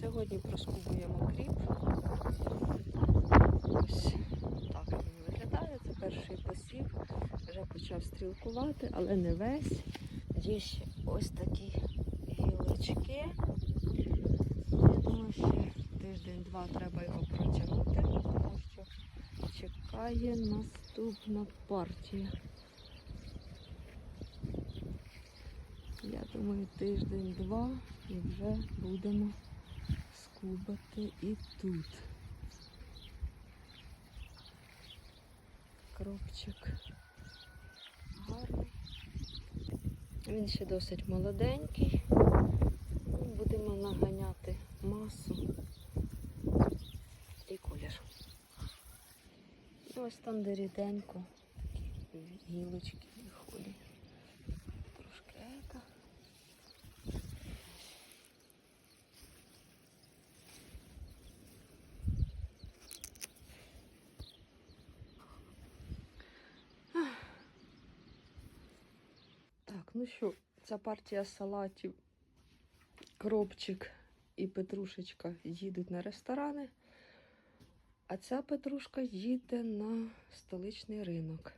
Сьогодні проскубуємо кріп. Ось так він виглядає. Це перший посів. Вже почав стрілкувати, але не весь. Є ще ось такі гілочки. Я думаю, ще тиждень-два треба його протягнути, тому що чекає наступна партія. Я думаю, тиждень-два і вже будемо скубати і тут. Кропчик гарний. Він ще досить молоденький. Будемо наганяти масу і колір. Ось там де ріденько такі гілочки Так, ну що, ця партія салатів, кропчик і петрушечка їдуть на ресторани, а ця петрушка їде на столичний ринок.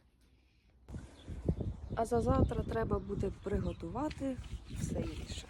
А за завтра треба буде приготувати все інше.